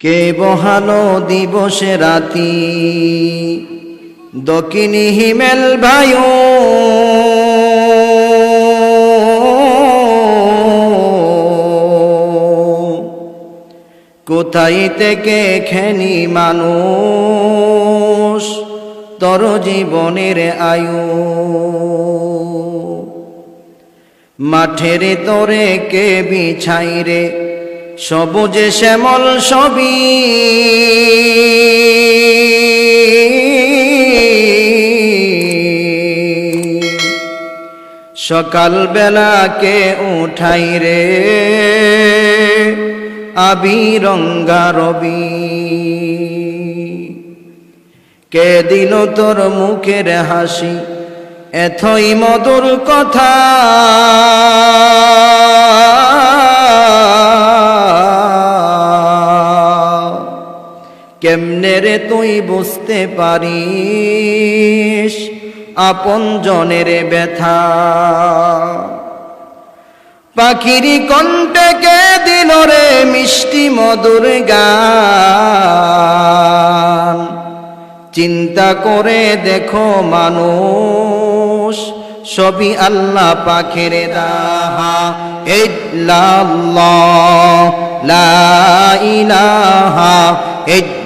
কে বহালো দিবসে রাতি? দকিনি হিমেল বায়ু কোথায় থেকে খেনি মানুষ? তর জীবনের আয়ু। মাঠের তরে কে বিছাই রে? সবুজে শ্যামল সবই। সকাল বেলা কে উঠাই রে? আবি রবি। কে দিল তোর মুখের হাসি? এথই মধুর কথা। কেমনে রে তুই বুঝতে পারিস? আপন জনের ব্যথা। পাখিরি কণ্ঠে কে দিল রে মিষ্টি মধুর গান? চিন্তা করে দেখো মানুষ, সবই আল্লাহ পাখের দাহা। ইল্লাল্লাহ, লা ইলাহা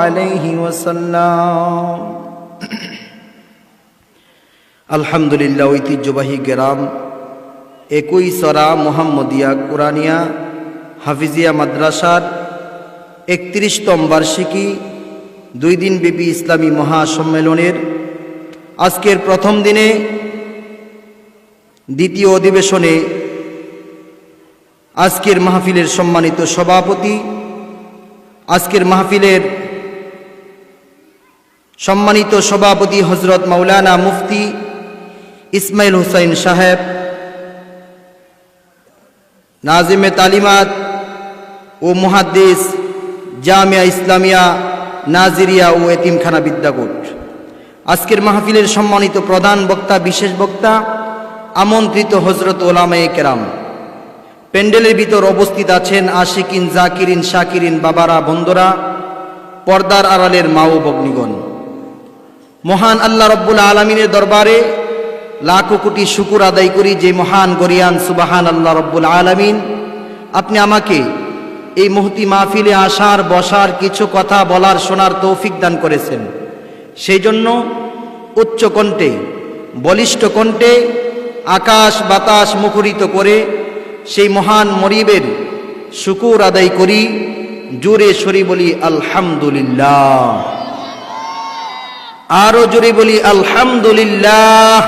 আলাইহি আলহামদুলিল্লাহ ঐতিহ্যবাহী গ্রাম একই সরা মোহাম্মদিয়া কুরানিয়া হাফিজিয়া মাদ্রাসার একত্রিশতম বার্ষিকী দুই দিন দিনব্যাপী ইসলামী মহাসম্মেলনের আজকের প্রথম দিনে দ্বিতীয় অধিবেশনে আজকের মাহফিলের সম্মানিত সভাপতি, আজকের মাহফিলের সম্মানিত সভাপতি হজরত মাওলানা মুফতি ইসমাইল হুসাইন সাহেব, নাজিমে তালিমাত ও মুহাদ্দিস জামিয়া ইসলামিয়া নাজিরিয়া ও এতিমখানা বিদ্যাকূট। আজকের মাহফিলের সম্মানিত প্রধান বক্তা, বিশেষ বক্তা, আমন্ত্রিত হজরত ওলামায়ে কেরাম। প্যান্ডেলের ভিতর অবস্থিত আছেন আশিকিন, জাকিরিন, শাকিরিন বাবারা, বন্ধরা, পর্দার আড়ালের মা ও বগ্নিগণ। মহান আল্লাহ রব্বুল আলমিনের দরবারে লাখো কোটি শুকুর আদায় করি যে মহান গরিয়ান সুবাহান আল্লাহ রব্বুল আলমিন। আপনি আমাকে এই মুহতি মাহফিলে আসার, বসার, কিছু কথা বলার, শোনার তৌফিক দান করেছেন। সেই জন্য উচ্চ কণ্ঠে, বলিষ্ঠ কণ্ঠে আকাশ বাতাস মুখরিত করে সেই মহান মরিবের শুকুর আদায় করি, জোরে সরি বলি আলহামদুলিল্লাহ। আরও জোরে বলি আলহামদুলিল্লাহ।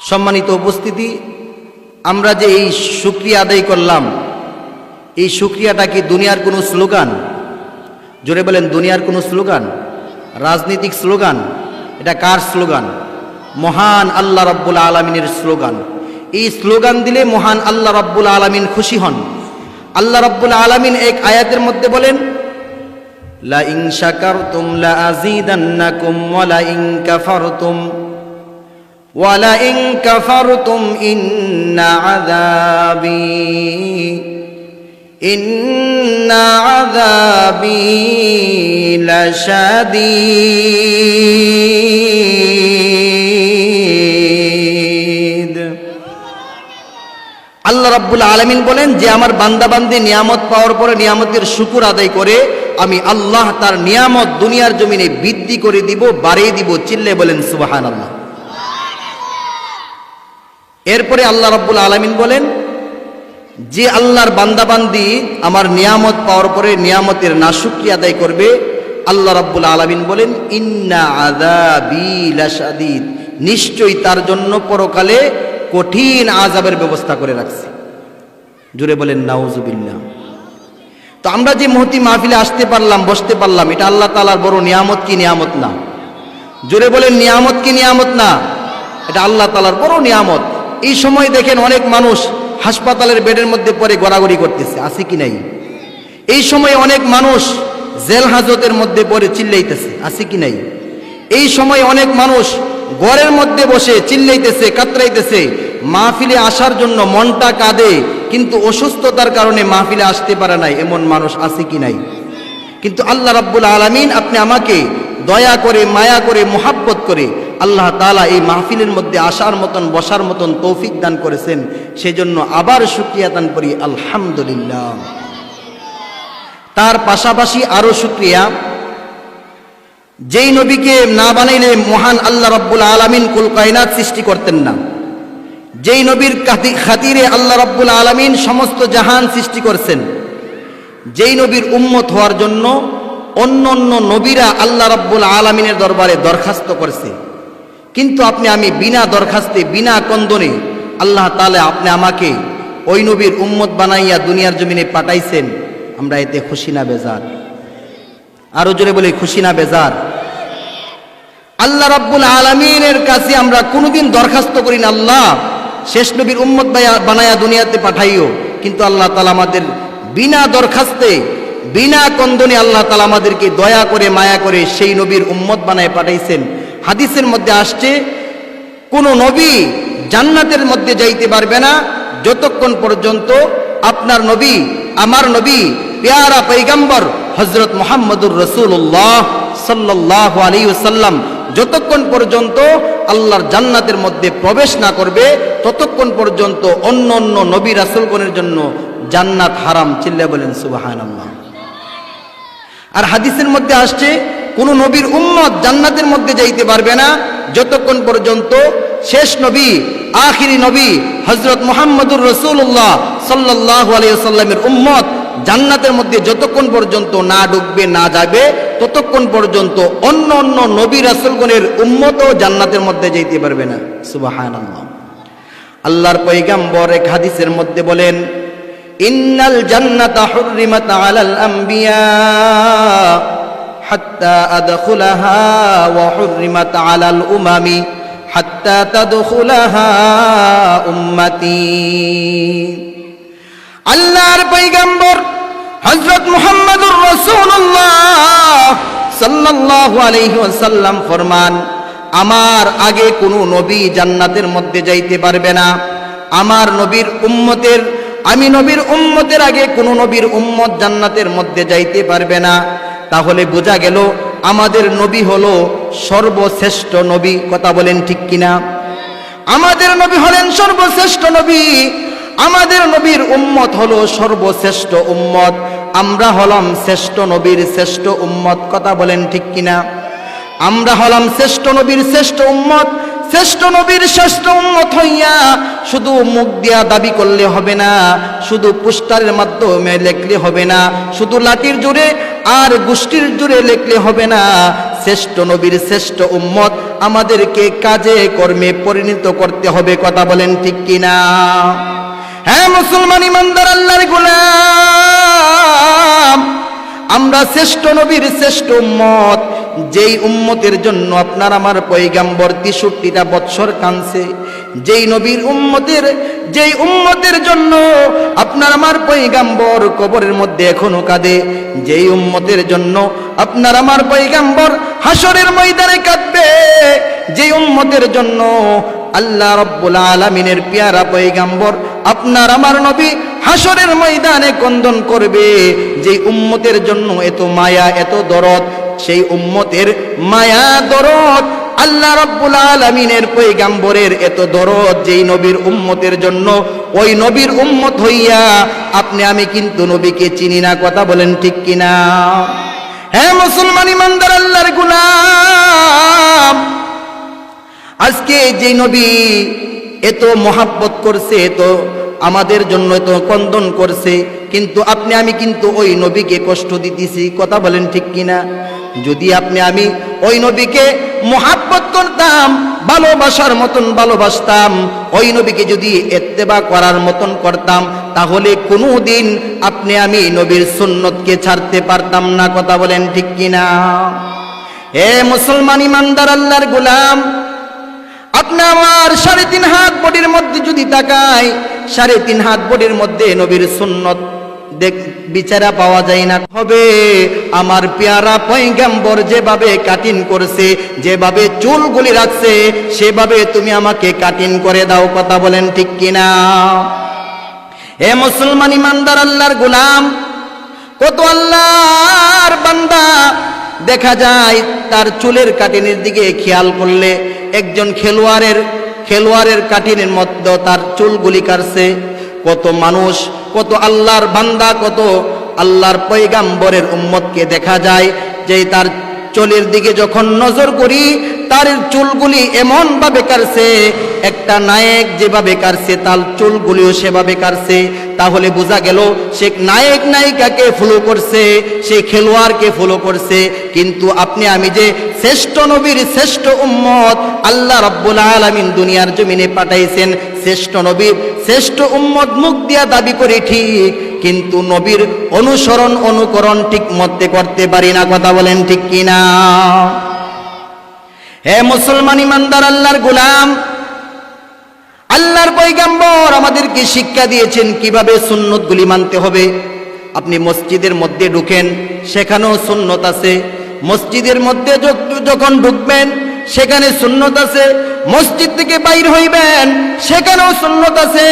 সম্মানিত উপস্থিতি, আমরা যে এই শুক্রিয়া আদায় করলাম এই শুক্রিয়াটা কি দুনিয়ার কোনো স্লোগান? জোরে বলেন, দুনিয়ার কোনো স্লোগান? রাজনৈতিক স্লোগান? এটা কার স্লোগান? মহান আল্লাহ রব্বুল আলমিনের স্লোগান। এই স্লোগান দিলে মহান আল্লাহ রব্বুল আলমিন খুশি হন। আল্লাহ রব্বুল আলমিন এক আয়াতের মধ্যে বলেন, লা ইন শাকারতুম লা আযীদান্নাকুম ওয়া লা ইন কাফারতুম ওয়া ইন কাফারতুম ইন্না আযাবি। আল্লাহ রাব্বুল আলামিন বলেন, যে আমার বান্দাবান্দি নিয়ামত পাওয়ার পরে নিয়ামতের শুকুর আদায় করে, আমি আল্লাহ তার নিয়ামত দুনিয়ার জমিনে বৃদ্ধি করে দিব, বাড়িয়ে দিব, চিল্লে বলেন সুবাহান আল্লাহ এরপরে আল্লাহ রাব্বুল আলামিন বলেন যে আল্লাহর বান্দাবান্দি আমার নিয়ামত পাওয়ার পরে নিয়ামতের নাশুক্রি আদায় করবে, আল্লাহ রাব্বুল আলামিন বলেন, ইন্না লাশাদীদ। নিশ্চয়ই তার জন্য পরকালে কঠিন আযাবের ব্যবস্থা করে রাখছে। জুড়ে বলেন নাউজুবিল্লাহ তো আমরা যে মহতি মাহফিলে আসতে পারলাম, বসতে পারলাম, এটা আল্লাহ তালার বড় নিয়ামত কি নিয়ামত না? জোরে বলেন, নিয়ামত কি নিয়ামত না? এটা আল্লাহ তালার বড় নিয়ামত। এই সময় দেখেন অনেক মানুষ হাসপাতালের বেডের মধ্যে পরে গড়াগড়ি করতেছে, আছে কি নাই? এই সময় অনেক মানুষ জেল হাজতের মধ্যে পরে চিল্লাইতেছে, আছে কি নাই? এই সময় অনেক মানুষ ঘরের মধ্যে বসে চিল্লাইতেছে, কাতরাইতেছে, মাহফিলে আসার জন্য মনটা কাঁদে, কিন্তু অসুস্থতার কারণে মাহফিলে আসতে পারে নাই, এমন মানুষ আছে কি নাই? কিন্তু আল্লাহ রাব্বুল আলামিন আপনি আমাকে দয়া করে, মায়া করে, মোহাব্বত করে আল্লাহ তালা এই মাহফিলের মধ্যে আসার মতন, বসার মতন তৌফিক দান করেছেন। সেজন্য আবার শুক্রিয়া দান করি, আলহামদুলিল্লাহ। তার পাশাপাশি আরও শুক্রিয়া, যেই নবীকে না বানাইলে মহান আল্লাহ রব্বুল আলমিন কুল কায়নাত সৃষ্টি করতেন না। যেই নবীর খাতিরে আল্লাহ রব্বুল আলমিন সমস্ত জাহান সৃষ্টি করছেন। যেই নবীর উম্মত হওয়ার জন্য অন্য অন্য নবীরা আল্লাহ রব্বুল আলমিনের দরবারে দরখাস্ত করছে। কিন্তু আপনি আমি বিনা দরখাস্তে, বিনা কন্দনে আল্লাহ তালে আপনি আমাকে ওই নবীর উম্মত বানাইয়া দুনিয়ার জমিনে পাঠাইছেন, আমরা এতে খুশি না বেজার। আরও জোরে বলি, খুশি না বেজার। আল্লাহ রাব্বুল আলমিনের কাছে আমরা কোনোদিন দরখাস্ত করি না, আল্লাহ শেষ নবীর উম্মত বানায়া দুনিয়াতে পাঠাইও। কিন্তু আল্লাহ তালা আমাদের বিনা দরখাস্তে বিনা কন্দনে আল্লাহ তালা আমাদেরকে দয়া করে, মায়া করে সেই নবীর উম্মত বানায় পাঠাইছেন। হাদিসের মধ্যে আসছে, কোন নবী জান্নাতের মধ্যে যাইতে পারবে না, যতক্ষণ পর্যন্ত আপনার নবী, আমার নবী, পেয়ারা পৈগম্বর হজরত মোহাম্মদুর রসুল্লাহ সাল্লাহ আলী সাল্লাম যতক্ষণ পর্যন্ত আল্লাহর জান্নাতের মধ্যে প্রবেশ না করবে, ততক্ষণ পর্যন্ত অন্য অন্য নবী রাসুলগণের জন্য জান্নাত হারাম চিল্লা বলেন সুবাহান আল্লাহ আর হাদিসের মধ্যে আসছে, কোন নবীর উম্মত জান্নাতের মধ্যে যাইতে পারবে না, যতক্ষণ পর্যন্ত শেষ নবী, আখিরি নবী হজরত মোহাম্মদুর রসুল্লাহ সাল্লাহ আলিয়াল্লামের উম্মত জান্নাতের মধ্যে যতক্ষণ পর্যন্ত না ঢুকবে, না যাবে, ততক্ষণ পর্যন্ত অন্য অন্য নবী রাসুলগণের উম্মতও জান্নাতের মধ্যে যাইতে পারবে না। সুবাহান আল্লাহর পৈগাম্বর এক হাদিসের মধ্যে বলেন ইন্নাল জান্নাতা হুররিমাত আলাল আম্বিয়া হাত্তা আদখুলাহা ওয়া হুররিমাত আলাল উমামি হাত্তা তাদখুলাহা উম্মতি। আল্লাহর পৈগম্বর হযরত মুহাম্মদুর রাসূলুল্লাহ সাল্লাল্লাহু আলাইহি ওয়াসাল্লাম ফরমান, আমার আগে কোনো নবী জান্নাতের মধ্যে যাইতে পারবে না। আমার নবীর উম্মতের আমি নবীর উম্মতের আগে কোনো নবীর উম্মত জান্নাতের মধ্যে যাইতে পারবে না। তাহলে বোঝা গেল আমাদের নবী হলো সর্বশ্রেষ্ঠ নবী। কথা বলেন ঠিক কিনা? আমাদের নবী হলেন সর্বশ্রেষ্ঠ নবী। আমাদের নবীর উম্মত হলো সর্বশ্রেষ্ঠ উম্মত। আমরা হলাম শ্রেষ্ঠ নবীর শ্রেষ্ঠ উম্মত। কথা বলেন ঠিক কিনা? আমরা হলাম শ্রেষ্ঠ নবীর শ্রেষ্ঠ উম্মত। শ্রেষ্ঠ নবীর শ্রেষ্ঠ উন্মত হইয়া শুধু মুখ দিয়া দাবি করলে হবে না, শুধু পুস্টারের মাধ্যমে লেখলে হবে না, শুধু লাঠির জোরে আর গোষ্ঠীর জোরে লেখলে হবে না। শ্রেষ্ঠ নবীর শ্রেষ্ঠ উম্মত আমাদেরকে কাজে কর্মে পরিণত করতে হবে, কথা বলেন ঠিক কিনা? হ্যাঁ মুসলমান ইমানদার, আল্লাহর গোলাম। আমরা শ্রেষ্ঠ নবীর শ্রেষ্ঠ উম্মত। যেই উম্মতের জন্য আপনার আমার পৈগাম্বর তেষট্টিটা বৎসর কানছে যেই নবীর উম্মতের, যেই উম্মতের জন্য আপনার আমার পৈগাম্বর কবরের মধ্যে এখনও কাঁদে, যেই উম্মতের জন্য আপনার আমার পৈগাম্বর হাসরের ময়দানে কাঁদবে, যেই উম্মতের জন্য আল্লাহ রব্বুল আলমিনের পিয়ারা পৈগাম্বর আপনার আমার নবী হাসরের ময়দানে কন্দন করবে যে উম্মতের জন্য এত মায়া, এত দরদ, সেই উম্মতের মায়া, দরদ আল্লাহ রব্বুল আলমিনের পৈগাম্বরের এত দরদ যেই নবীর উম্মতের জন্য, ওই নবীর উম্মত হইয়া আপনি, আমি কিন্তু নবীকে চিনি না, কথা বলেন ঠিক কিনা? হ্যাঁ মুসলমান ইমানদার আল্লাহর গুলাম, আজকে যে নবী এত মহাব্বত করছে, এত আমাদের জন্য এত কন্দন করছে, কিন্তু আপনি, আমি কিন্তু ওই নবীকে কষ্ট দিতেছি, কথা বলেন ঠিক কিনা? যদি আপনি, আমি ওই নবীকে মোহাব্বত করতাম, ভালোবাসার মতন ভালোবাসতাম, ওই নবীকে যদি এত্তেবা করার মতন করতাম, তাহলে কোনো দিন আপনি, আমি নবীর সুন্নতকে ছাড়তে পারতাম না, কথা বলেন ঠিক কিনা? এ মুসলমান ইমানদার, আল্লাহর গোলাম আপনি আমার সাড়ে তিন হাত বডির মধ্যে যদি তাকায়, সাড়ে তিন হাত বডির মধ্যে নবীর সুন্নত দেখ বিচারা পাওয়া যায় না। হবে আমার পেয়ারা পয়গাম্বর যেভাবে কাটিং করছে, যেভাবে চুলগুলি রাখছে, সেভাবে তুমি আমাকে কাটিং করে দাও, কথা বলেন ঠিক কিনা? হে মুসলমান ইমানদার আল্লাহর গোলাম, কত আল্লাহর বান্দা দেখা যায় তার চুলের কাটিনের দিকে খেয়াল করলে একজন খেলোয়াড়ের খেলোয়াড়ের কাটিনের মধ্যে তার চুলগুলি কাটছে। কত মানুষ, কত আল্লাহর বান্দা, কত আল্লাহর পৈগাম্বরের উম্মতকে দেখা যায় যে তার চুলের দিকে যখন নজর করি তার চুলগুলি এমন ভাবে কাটছে, একটা নায়ক যেভাবে কাটছে, তার চুলগুলিও সেভাবে কাটছে। তাহলে বোঝা গেল, সে নায়ক নায়িকাকে ফলো করছে, সে খেলোয়াড়কে ফলো করছে। কিন্তু আপনি, আমি যে শ্রেষ্ঠ নবীর শ্রেষ্ঠ উম্মত আল্লাহ রব্বুল আলামিন দুনিয়ার জমিনে পাঠাইছেন, শ্রেষ্ঠ নবীর শ্রেষ্ঠ উম্মত মুখ দিয়া দাবি করি ঠিক, কিন্তু নবীর অনুসরণ, অনুকরণ ঠিক মতে করতে পারি না, কথা বলেন ঠিক কিনা? হে মুসলমান ইমানদার, আল্লাহর গোলাম, আল্লাহর পৈগাম্বর আমাদেরকে শিক্ষা দিয়েছেন কীভাবে সুন্নতগুলি মানতে হবে। আপনি মসজিদের মধ্যে ঢুকেন, সেখানেও সুন্নত আছে। মসজিদের মধ্যে যখন ঢুকবেন, সেখানে সুন্নত আছে। মসজিদ থেকে বাইর হইবেন, সেখানেও সুন্নত আছে।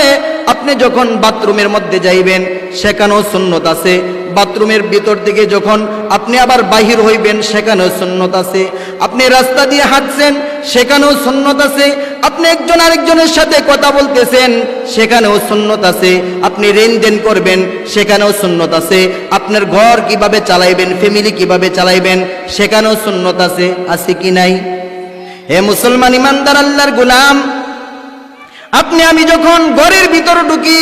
আপনি যখন বাথরুমের মধ্যে যাইবেন, সেখানেও সুন্নত আছে। বাথরুমের ভিতর থেকে যখন আপনি আবার বাহির হইবেন, সেখানেও সুন্নত আছে। আপনি রাস্তা দিয়ে হাঁটছেন, সেখানেও সুন্নত আছে। আপনি একজন আরেকজনের সাথে কথা বলতেছেন, সেখানেও সুন্নত আছে। আপনি লেনদেন করবেন, সেখানেও সুন্নত আছে। আপনার ঘর কীভাবে চালাইবেন ফ্যামিলি কীভাবে চালাইবেন, সেখানেও সুন্নত আছে আছে কি নাই? হে মুসলমান ইমানদার আল্লাহর গোলাম, আপনি, আমি যখন ঘরের ভিতর ঢুকি,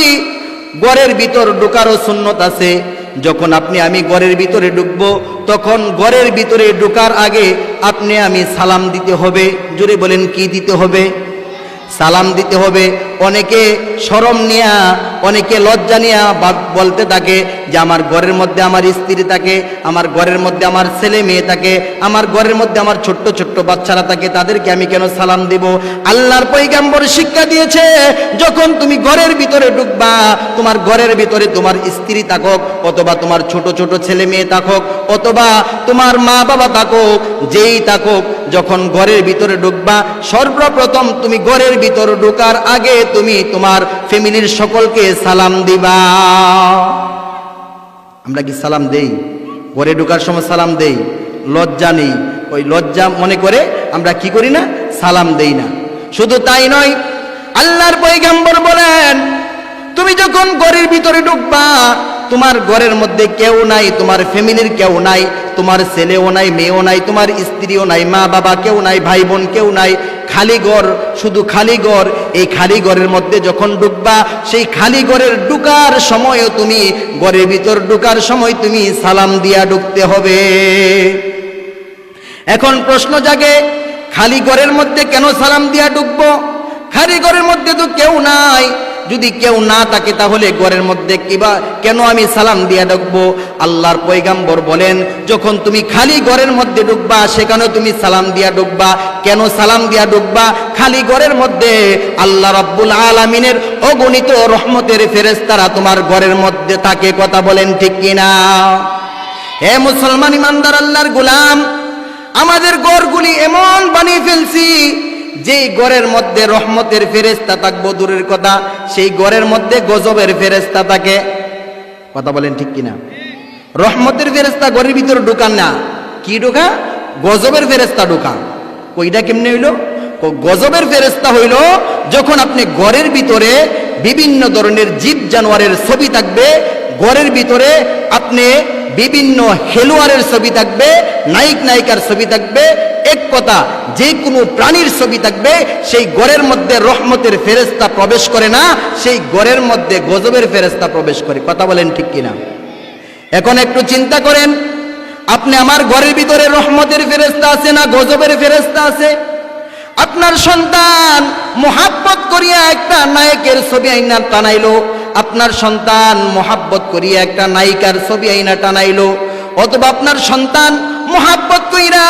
ঘরের ভিতর ঢুকারও সুন্নত আছে। যখন আপনি আমি ঘরের ভিতরে ঢুকবো, তখন ঘরের ভিতরে ঢুকার আগে আপনি আমি সালাম দিতে হবে। জোরে বলেন, কি দিতে হবে? সালাম দিতে হবে। অনেকে সরম নিয়া, অনেকে লজ্জা নিয়া বলতে থাকে যে, আমার ঘরের মধ্যে আমার স্ত্রী থাকে, আমার ঘরের মধ্যে আমার ছেলে মেয়ে থাকে, আমার ঘরের মধ্যে আমার ছোট্ট ছোট্ট বাচ্চারা থাকে, তাদেরকে আমি কেন সালাম দিব? আল্লাহর পৈগাম্বর শিক্ষা দিয়েছে, যখন তুমি ঘরের ভিতরে ঢুকবা, তোমার ঘরের ভিতরে তোমার স্ত্রী থাকুক, অথবা তোমার ছোট ছোট ছেলে মেয়ে থাকুক, অথবা তোমার মা বাবা থাকুক, যেই থাকুক, যখন ঘরের ভিতরে ঢুকবা, সর্বপ্রথম তুমি ঘরের ভিতর ঢোকার আগে তুমি তোমার ফ্যামিলির সকলকে সালাম দিবা। আমরা কি সালাম দেই? ঘরে ঢোকার সময় সালাম দেই? লজ্জা নেই। ওই লজ্জা মনে করে আমরা কি করি না? সালাম দেই না। শুধু তাই নয়, আল্লাহর পৈগম্বর বলেন, তুমি যখন ঘরের ভিতরে ঢুকবা, তোমার ঘরের মধ্যে কেউ নাই, তোমার ফ্যামিলির কেউ নাই, তোমার ছেলেও নাই, মেয়েও নাই, তোমার স্ত্রীও নাই মা বাবা কেউ নাই ভাই বোন কেউ নাই খালি ঘর শুধু খালি ঘর এই খালি ঘরের মধ্যে যখন ডুববা, সেই খালি ঘরের ডুকার সময়ও তুমি ঘরের ভিতর ডুকার সময় তুমি সালাম দিয়া ডুবতে হবে। এখন প্রশ্ন জাগে খালি ঘরের মধ্যে কেন সালাম দিয়া ডুববো? খালি ঘরের মধ্যে তো কেউ নাই যদি কেউ না থাকে তাহলে ঘরের মধ্যে কিবা কেন আমি সালাম দিয়া ঢুকবো আল্লাহর পৈগাম্বর বলেন, যখন তুমি খালি ঘরের মধ্যে ঢুকবা, সেখানেও তুমি সালাম দিয়া ঢুকবা। কেন সালাম দিয়া ঢুকবা? খালি ঘরের মধ্যে। আল্লাহ রাব্বুল আলামিনের অগণিত রহমতের ফেরেস্তারা তোমার ঘরের মধ্যে থাকে, কথা বলেন ঠিক কিনা? হে মুসলমান ইমানদার, আল্লাহর গোলাম, আমাদের গড়গুলি এমন বানিয়ে ফেলছি যেই গড়ের মধ্যে রহমতের ফেরেস্তা থাকব, দূরের কথা, সেই গড়ের মধ্যে গজবের ফেরেস্তা থাকে। কথা বলেন ঠিক কিনা? রহমতের ফেরেস্তা ঘরের ভিতরে ঢুকান না। কি ঢোকা? গজবের ফেরেস্তা ঢোকা। কইটা কেমনে হইল? গজবের ফেরেস্তা হইল যখন আপনি ঘরের ভিতরে বিভিন্ন ধরনের জীব জানোয়ারের ছবি থাকবে, ঘরের ভিতরে আপনি বিভিন্ন খেলোয়াড়ের ছবি থাকবে, নায়িক, নায়িকার ছবি থাকবে, এক কথা যে কোনো প্রাণীর ছবি থাকবে, সেই গড়ের মধ্যে রহমতের ফেরেস্তা প্রবেশ করে না, সেই গড়ের মধ্যে গজবের ফেরেস্তা প্রবেশ করে। কথা বলেন ঠিক কিনা? এখন একটু চিন্তা করেন, আপনি আমার ঘরের ভিতরে রহমতের ফেরেস্তা আছে না গজবের ফেরেস্তা আছে? আপনার সন্তান মোহাব্বত করিয়া একটা নায়কের ছবি আইনার টানাইলো আপনার সন্তান মোহাব্বত করিয়া একটা নায়িকার ছবি আইনা টানাইলো, অথবা আপনার সন্তান মোহাব্বত কইরা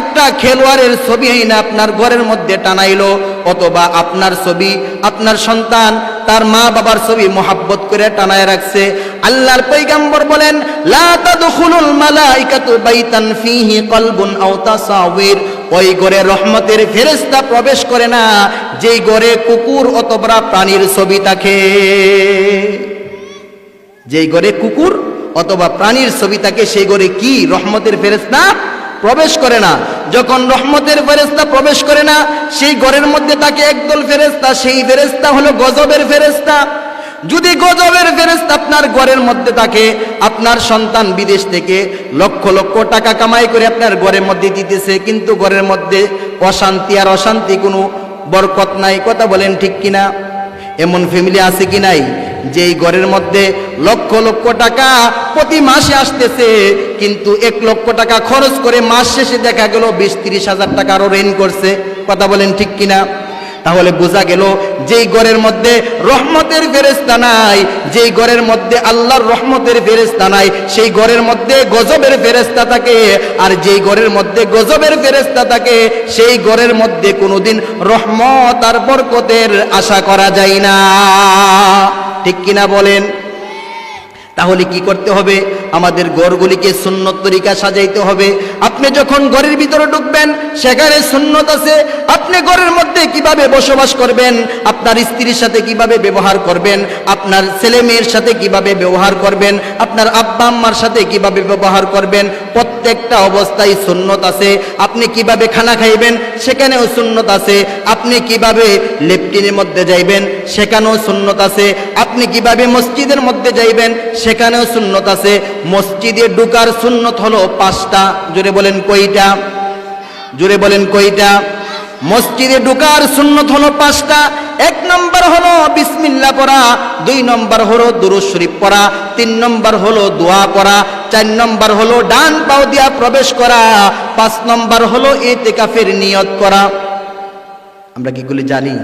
একটা খেলোয়াড়ের ছবি আইনা আপনার ঘরের মধ্যে টানাইলো, অথবা আপনার ছবি, আপনার সন্তান তার মা বাবার ছবি মোহাব্বত করে টানায় রাখছে। আল্লাহর পৈগম্বর বলেন, লা তাদখুলুল মালাইকাতু বাইতান ফিহি কলবুন আও ওই ঘরে রহমতের ফেরেস্তা প্রবেশ করে না, যেই ঘরে কুকুর অতবরা প্রাণীর ছবি থাকে। যেই ঘরে কুকুর অথবা প্রাণীর ছবি থাকে, সেই ঘরে কি রহমতের ফেরেস্তা প্রবেশ করে না? যখন রহমতের ফেরেস্তা প্রবেশ করে না, সেই ঘরের মধ্যে থাকে একদল ফেরেস্তা সেই ফেরেস্তা হলো গজবের ফেরেশতা। যদি গজবের ফেরেশতা আপনার ঘরের মধ্যে থাকে, আপনার সন্তান বিদেশ থেকে লক্ষ লক্ষ টাকা কামাই করে আপনার ঘরের মধ্যে দিতেছে, কিন্তু ঘরের মধ্যে অশান্তি আর অশান্তি কোনো বরকত নাই, কথা বলেন ঠিক কিনা? এমন ফ্যামিলি আছে কি নাই যে এই ঘরের মধ্যে লক্ষ লক্ষ টাকা প্রতি মাসে আসতেছে, কিন্তু এক লক্ষ টাকা খরচ করে মাস শেষে দেখা গেল বিশ তিরিশ হাজার টাকা আরও ঋণ করছে, কথা বলেন ঠিক কিনা? তাহলে বোঝা গেল যেই ঘরের মধ্যে রহমতের ফেরেস্তা নাই, যেই ঘরের মধ্যে আল্লাহর রহমতের ফেরেস্তা নাই, সেই ঘরের মধ্যে গজবের ফেরেস্তা থাকে। আর যেই ঘরের মধ্যে গজবের ফেরেস্তা থাকে, সেই ঘরের মধ্যে কোনোদিন রহমত আর বরকতের আশা করা যায় না। ঠিক কিনা বলেন? তাহলে কি করতে হবে? আমাদের গড়গুলিকে সুন্নত তরিকা সাজাইতে হবে। আপনি যখন ঘরের ভিতরে ঢুকবেন, সেখানে সুন্নত আছে। আপনি ঘরের মধ্যে কীভাবে বসবাস করবেন? আপনার স্ত্রীর সাথে কীভাবে ব্যবহার করবেন? আপনার ছেলে মেয়ের সাথে কীভাবে ব্যবহার করবেন? আপনার আব্বা আম্মার সাথে কীভাবে ব্যবহার করবেন? প্রত্যেকটা অবস্থায় সুন্নত আছে। আপনি কীভাবে খানা খাইবেন, সেখানেও সুন্নত আছে। আপনি কীভাবে লেফটিনের মধ্যে যাইবেন, সেখানেও সুন্নত আছে। আপনি কীভাবে মসজিদের মধ্যে যাইবেন, সেখানেও সুন্নত আছে। মসজিদে ঢুকার সুন্নত হলো পাঁচটা। জুড়ে বলেন কইটা জুড়ে বলেন কইটা মসজিদে ঢুকার সুন্নত হলো পাঁচটা। এক নম্বর হলো বিসমিল্লা পড়া, দুই নম্বর হলো দুরুদ শরীফ পড়া, তিন নম্বর হলো দোয়া পড়া চার নম্বর হলো ডান পাও দিয়া প্রবেশ করা, পাঁচ নম্বর হলো এতেকাফের নিয়ত করা। আমরা কিগুলি জানি?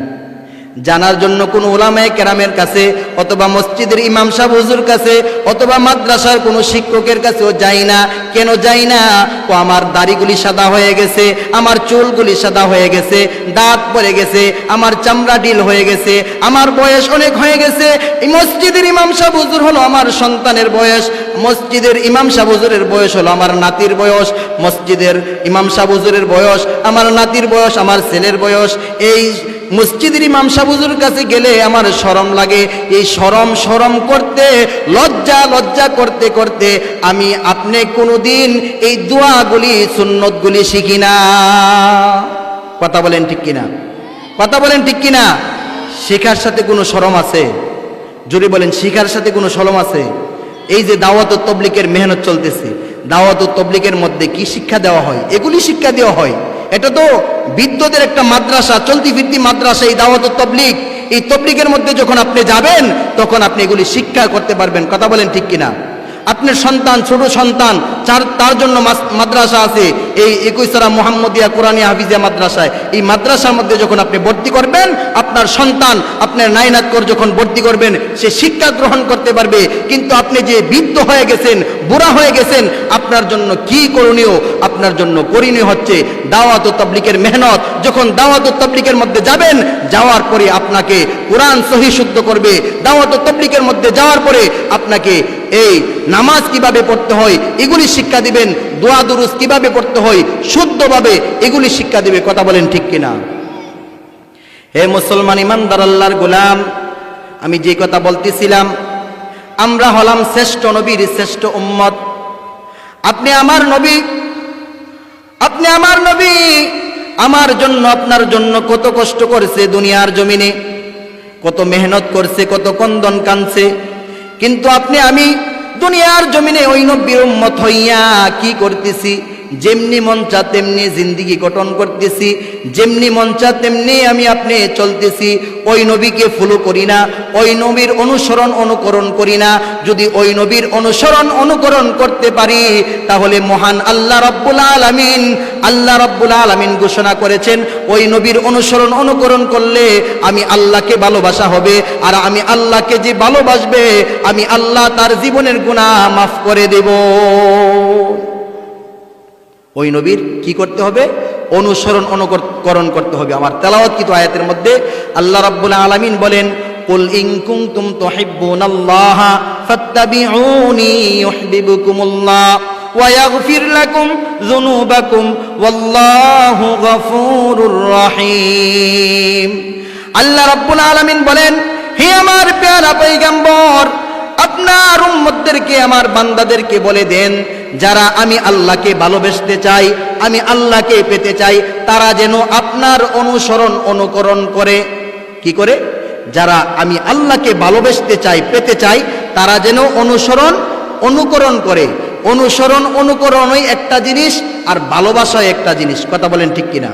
জানার জন্য কোন ওলামায় কেরামের কাছে অথবা মসজিদের ইমাম সাহেব হুজুর কাছে অথবা মাদ্রাসার কোনো শিক্ষকের কাছেও যাই না। কেন যাই না? ও আমার দাড়িগুলি সাদা হয়ে গেছে, আমার চুলগুলি সাদা হয়ে গেছে, দাঁত পড়ে গেছে, আমার চামড়া ডিল হয়ে গেছে, আমার বয়স অনেক হয়ে গেছে। এই মসজিদের ইমাম সাহেব হুজুর হলো আমার সন্তানের বয়স, মসজিদের ইমাম সাহেব হুজুরের বয়স হলো আমার নাতির বয়স, মসজিদের ইমাম সাহেব হুজুরের বয়স, আমার নাতির বয়স, আমার ছেলের বয়স। এই মসজিদের ইমাম সাহুজুর কাছে গেলে আমার শরম লাগে। এই শরম শরম করতে, লজ্জা লজ্জা করতে করতে আমি আপনি কোনোদিন এই দোয়াগুলি, সুন্নতগুলি শিখি না। কথা বলেন ঠিক কিনা? কথা বলেন ঠিক কিনা? শেখার সাথে কোনো শরম আছে? জোরে বলেন, শিখার সাথে কোনো শরম আছে? এই যে দাওয়াত ও তবলিকের মেহনত চলতেছে, দাওয়াত ও তবলিকের মধ্যে কি শিক্ষা দেওয়া হয়? এগুলি শিক্ষা দেওয়া হয়। এটা তো বিদ্যুতের একটা মাদ্রাসা, চলতি ফিরতি মাদ্রাসা, এই দাওয়াত তবলিক এই তবলিকের মধ্যে যখন আপনি যাবেন, তখন আপনি এগুলি শিক্ষা করতে পারবেন। কথা বলেন ঠিক কিনা? আপনার সন্তান, ছোট সন্তান, চার, তার জন্য মাদ্রাসা আছে, এই একুশরা মোহাম্মদিয়া কোরআনিয়া হাফিজিয়া মাদ্রাসায়। এই মাদ্রাসার মধ্যে যখন আপনি ভর্তি করবেন, আপনার সন্তান, আপনার নাইনাতকর যখন ভর্তি করবেন, সে শিক্ষা গ্রহণ করতে পারবে। কিন্তু আপনি যে বৃদ্ধ হয়ে গেছেন, বুড়া হয়ে গেছেন, আপনার জন্য কি করণীয়? আপনার জন্য করণীয় হচ্ছে দাওয়াত ও তবলিকের মেহনত। যখন দাওয়াত ও তবলিকের মধ্যে যাবেন, যাওয়ার পরে আপনাকে কোরআন সহি শুদ্ধ করবে। দাওয়াত ও তবলিকের মধ্যে যাওয়ার পরে আপনাকে, এই নামাজ কীভাবে পড়তে হয়, এগুলি শিক্ষা দিবেন, দোয়া দুরুস কীভাবে পড়তে হয়, শুদ্ধভাবে এগুলি শিক্ষা দিবে। কথা বলেন ঠিক কিনা? হে মুসলমান ইমানদার আল্লাহর গোলাম, আমি যে কথা বলতেছিলাম, আমরা হলাম শ্রেষ্ঠ নবীর শ্রেষ্ঠ উম্মত। আপনি আমার নবী, আপনি আমার নবী, আমার জন্য, আপনার জন্য কত কষ্ট করেছে দুনিয়ার জমিনে, কত মেহনত করছে, কত কন্দন কানছে। কিন্তু আপনি আমি দুনিয়ার জমিনে ওই নব্বীর উম্মত হইয়া কি করতেছি? যেমনি মন চা তেমনি জিন্দিগি গঠন করতেছি, যেমনি মন চা তেমনি আমি আপনি চলতেছি, ওই নবীকে ফলো করি না, ওই নবীর অনুসরণ অনুকরণ করি না। যদি ওই নবীর অনুসরণ অনুকরণ করতে পারি, তাহলে মহান আল্লাহ রব্বুল আলামিন, আল্লাহ রব্বুল আলামিন ঘোষণা করেছেন, ওই নবীর অনুসরণ অনুকরণ করলে আমি আল্লাহকে ভালোবাসা হবে। আর আমি আল্লাহকে যে ভালোবাসবে, আমি আল্লাহ তার জীবনের গুনাহ মাফ করে দেব। ওই নবীর কি করতে হবে অনুসরণ অনুকরণ করতে হবে আমার তেলাওয়াত কিন্তু আয়াতের মধ্যে আল্লাহ রাব্বুল আলামিন বলেন قل إن كنتم تحبون الله فاتبعوني يحببكم الله ويغفر لكم ذنوبكم والله غفور رحيم আল্লাহ রাব্বুল আলামিন বলেন হে আমার পেয়ারা পয়গম্বর আপনার উম্মতদেরকে আমার বান্দাদেরকে বলে দেন যারা আমি আল্লাহকে ভালোবাসতে চাই, আমি আল্লাহকে পেতে চাই, তারা যেন আপনার অনুসরণ অনুকরণ করে। কি করে? যারা আমি আল্লাহকে ভালোবাসতে চাই, পেতে চাই, তারা যেন অনুসরণ অনুকরণ করে। অনুসরণ অনুকরণই একটা জিনিস আর ভালোবাসাই একটা জিনিস। কথা বলেন ঠিক কিনা?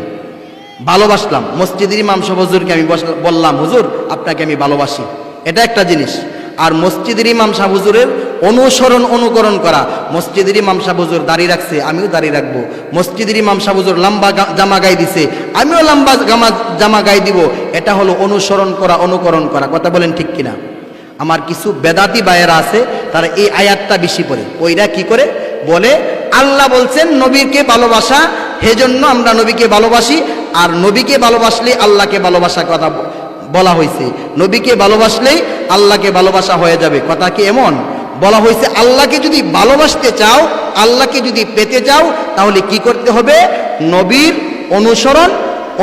ভালোবাসলাম। মসজিদের ইমাম সাহেব, হুজুরকে আমি বললাম, হুজুর, আপনাকে আমি ভালোবাসি। এটা একটা জিনিস। আর মসজিদের ইমাম সাহেব, হুজুরের অনুসরণ, অনুকরণ করা। মসজিদের ইমাম সাহেব হুজুর দাড়ি রাখছে, আমিও দাড়ি রাখব। মসজিদের ইমাম সাহেব লম্বা জামা গায়ে দিছে, আমিও লম্বা জামা জামা গায়ে দিব। এটা হলো অনুসরণ করা, অনুকরণ করা। কথা বলেন ঠিক কিনা? আমার কিছু বেদাতি বায়েরা আছে, তারা এই আয়াতটা বেশি পড়ে। ওইরা কি করে? বলে, আল্লাহ বলছেন, নবীকে ভালোবাসা হেজন্য আমরা নবীকে ভালোবাসি, আর নবীকে ভালোবাসলে আল্লাহকে ভালোবাসা কথা বলা হয়েছে নবীকে ভালোবাসলেই আল্লাহকে ভালোবাসা হয়ে যাবে। কথা কি এমন? বলা হয়েছে, আল্লাহকে যদি ভালোবাসতে চাও, আল্লাহকে যদি পেতে চাও, তাহলে কি করতে হবে? নবীর অনুসরণ,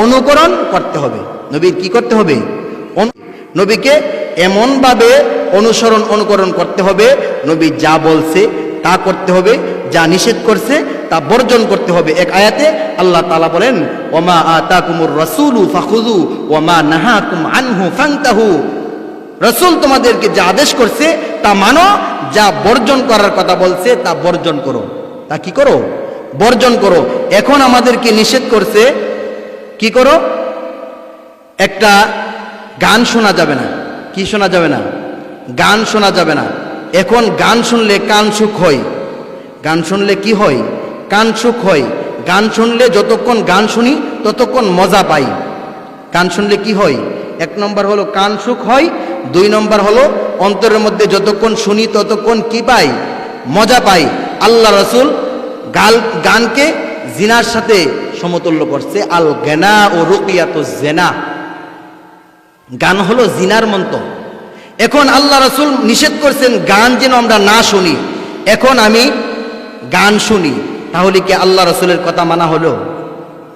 অনুকরণ করতে হবে। নবীর কি করতে হবে? নবীকে এমনভাবে অনুসরণ, অনুকরণ করতে হবে, নবী যা বলছে তা করতে হবে, যা নিষেধ করছে তা বর্জন করতে হবে। এক আয়াতে আল্লাহ তালা বলেন, ওমা আতাকুমুর রাসূলু ফাখুযু, ওমা নাহাকুম আনহু ফান্তাহু। রসুল তোমাদেরকে যা আদেশ করছে তা মানো, যা বর্জন করার কথা বলছে, তা বর্জন করো। তা কি করো? বর্জন করো। এখন আমাদেরকে নিষেধ করছে, কি করো? একটা গান শোনা যাবে না। কি শোনা যাবে না? গান শোনা যাবে না। এখন গান শুনলে কান সুখ হয়। গান শুনলে কি হয়? কান সুখ হয়। গান শুনলে যতক্ষণ গান শুনি, ততক্ষণ মজা পাই। গান শুনলে কি হয়? এক নম্বর হলো কান সুখ হয় দুই নম্বর হলো অন্তরের মধ্যে যতক্ষণ শুনি ততক্ষণ কি পাই? মজা পাই। আল্লাহ রসুল গাল, গানকে জিনার সাথে সমতুল্য করছে। আল গেনা ও রুকিয়াত জেনা। গান হলো জিনার মন্ত্র। এখন আল্লাহ রসুল নিষেধ করছেন গান যেন আমরা না শুনি। এখন আমি গান শুনি। তাহলে কি আল্লাহ রসুলের কথা মানা হলো?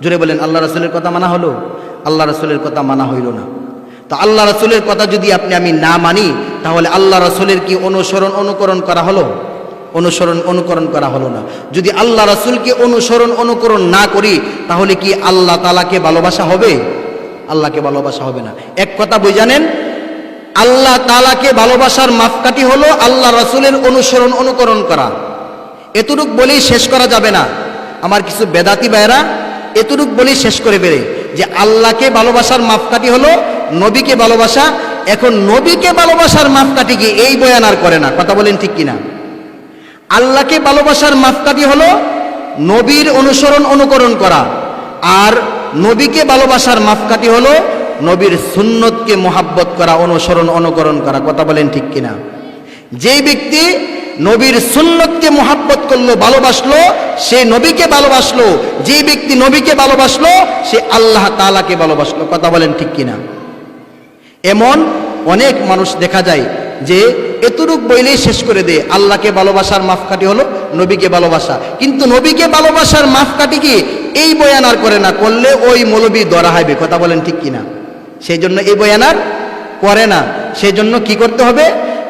জোরে বলেন, আল্লাহ রসুলের কথা মানা হলো? আল্লাহ রসুলের কথা মানা হইল না। তো আল্লাহ রসুলের কথা যদি আপনি আমি না মানি, তাহলে আল্লাহ রসুলের কি অনুসরণ অনুকরণ করা হলো? অনুসরণ অনুকরণ করা হলো না। যদি আল্লাহ রসুলকে অনুসরণ অনুকরণ না করি, তাহলে কি আল্লাহ তালাকে ভালোবাসা হবে? আল্লাহকে ভালোবাসা হবে না। এক কথা বই জানেন? আল্লাহ তালাকে ভালোবাসার মাপকাঠি হলো আল্লাহ রসুলের অনুসরণ অনুকরণ করা। এতটুক বলেই শেষ করা যাবে না। আমার কিছু বেদাতি ভাইয়েরা, এতটুক বলেই শেষ করে বেড়ে যে আল্লাহকে ভালোবাসার মাপকাঠি হলো নবীকে ভালোবাসা, এখন নবীকে ভালোবাসার মাপকাঠি কি এই বয়ান আর করে না? কথা বলেন ঠিক কিনা? আল্লাহকে ভালোবাসার মাপকাঠি হলো নবীর অনুসরণ, অনুকরণ করা। আর নবীকে ভালোবাসার মাপকাঠি হলো নবীর সুন্নতকে মোহাব্বত করা, অনুসরণ, অনুকরণ করা। কথা বলেন ঠিক কিনা? যেই ব্যক্তি নবীর সুন্নতকে মোহাব্বত করল, ভালোবাসলো, সে নবীকে ভালোবাসলো। যে ব্যক্তি নবীকে ভালোবাসলো, সে আল্লাহ তালাকে ভালোবাসলো। কথা বলেন ঠিক কিনা? এমন অনেক মানুষ দেখা যায় যে এতটুক বইলেই শেষ করে দেয়। আল্লাহকে ভালোবাসার মাপকাঠি হলো নবীকে ভালোবাসা। কিন্তু নবীকে ভালোবাসার মাপকাঠি কি? এই বয়ান আর করে না, করলে ওই মৌলবি ধরা হবে কথা বলেন ঠিক কিনা? সেই জন্য এই বয়ান আর করে না। সেই জন্য কি করতে হবে?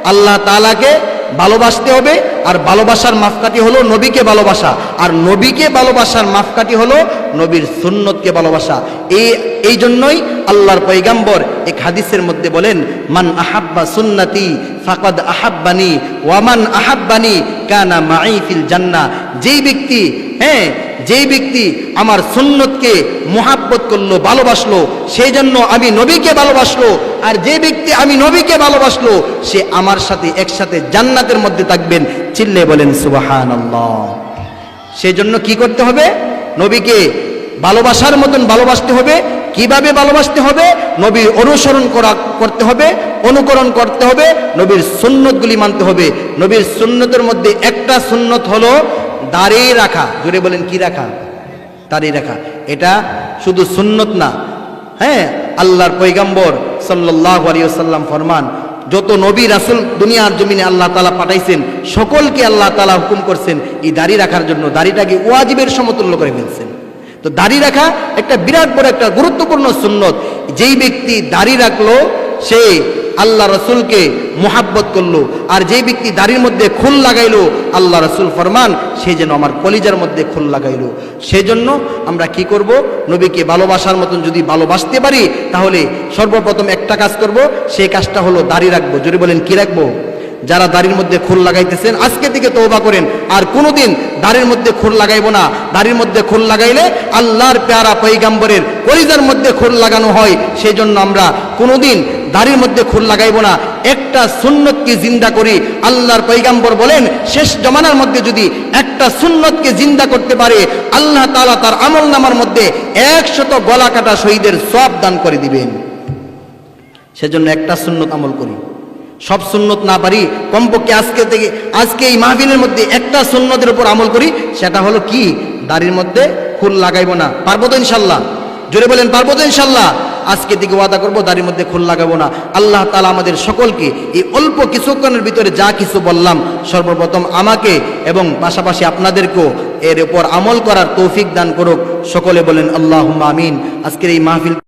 আল্লাহ তাআলাকে ভালোবাসতে হবে, আর ভালোবাসার মাপকাঠি হলো নবীকে ভালোবাসা, আর নবীকে ভালোবাসার মাপকাঠি হলো নবীর সুন্নতকে ভালোবাসা। এই এই জন্যই আল্লাহর পৈগাম্বর এক হাদিসের মধ্যে বলেন, মান আহাব্বা সুন্নতি ফাকাদ আহাব্বানি ওয়ামান আহাব্বানি কানা মাই ফিল জান্নাহ। যেই ব্যক্তি হ্যাঁ যেই ব্যক্তি আমার সুন্নতকে মোহাব্বত করল, ভালোবাসলো সেই জন্য আমি নবীকে ভালোবাসলো, আর যে ব্যক্তি আমি নবীকে ভালোবাসলো, সে আমার সাথে একসাথে জান্নাতের মধ্যে থাকবেন, চিল্লে বলেন সুবাহান সেই জন্য কি করতে হবে? নবীকে ভালোবাসার মতন ভালোবাসতে হবে। কীভাবে ভালোবাসতে হবে? নবীর অনুসরণ করা, করতে হবে, অনুকরণ করতে হবে। নবীর সুন্নতগুলি মানতে হবে। নবীর সুন্নতের মধ্যে একটা সুন্নত হলো দাঁড়িয়ে রাখা, জোরে বলেন, কি রাখা? দাঁড়িয়ে রাখা। এটা শুধু সুন্নত না হ্যাঁ? আল্লাহর পৈগম্বর সাল্লাহ আলিয়াল্লাম ফরমান, যত নবী, রাসুল দুনিয়ার জমিনে আল্লাহ তালা পাঠাইছেন, সকলকে আল্লাহ তালা হুকুম করছেন, এই দাড়ি রাখার জন্য দাড়িটাকে ওয়াজিবের সমতুল্য করে ফেলছেন। তো দাড়ি রাখা একটা বিরাট বড় একটা গুরুত্বপূর্ণ সুন্নত। যেই ব্যক্তি দাড়ি রাখল, সে আল্লাহ রসুলকে মোহাব্বত করল। আর যেই ব্যক্তি দাড়ির মধ্যে খুল লাগাইলো, আল্লাহ রসুল ফরমান, সে যেন আমার কলিজার মধ্যে খুল লাগাইলো। সেই জন্য আমরা কি করব? নবীকে ভালোবাসার মতন যদি ভালোবাসতে পারি, তাহলে সর্বপ্রথম একটা কাজ করব, সেই কাজটা হলো দাড়ি রাখব। যদি বলেন, কি রাখব? যারা দাড়ির মধ্যে খুল লাগাইতেছেন, আজকে থেকে তৌবা করেন। আর কোনোদিন দাড়ির মধ্যে খুল লাগাইবো না। দাড়ির মধ্যে খুল লাগাইলে আল্লাহর পেয়ারা পৈগাম্বরের কলিজার মধ্যে খুল লাগানো হয়। সেই জন্য আমরা কোনোদিন দাড়ির মধ্যে খুল লাগাইব না। একটা সুন্নতকে জিন্দা করি, আল্লাহর পৈগাম্বর বলেন, শেষ জমানার মধ্যে যদি একটা সুন্নতকে জিন্দা করতে পারে, আল্লাহ তালা তার আমল নামার মধ্যে একশত গলা কাটা শহীদের সব দান করে দিবেন। সেজন্য একটা সুন্নত আমল করি। সব সুন্নত না পারি, কমপক্ষে আজকে থেকে, আজকে এই মাহফিলের মধ্যে একটা সুন্নতের উপর আমল করি, সেটা হলো কি? দাড়ির মধ্যে ফুল লাগাইব না। পারব তো ইনশাল্লাহ? জোরে বলেন, পারব তো ইনশাল্লাহ? আজকে দিকে ওয়াদা করব, দাড়ির মধ্যে খোল লাগাবো না। আল্লাহ তালা আমাদের সকলকে এই অল্প কিছুক্ষণের ভিতরে যা কিছু বললাম, সর্বপ্রথম আমাকে এবং পাশাপাশি আপনাদেরকেও এর উপর আমল করার তৌফিক দান করুক। সকলে বলেন আল্লাহ আমিন। আজকের এই মাহফিল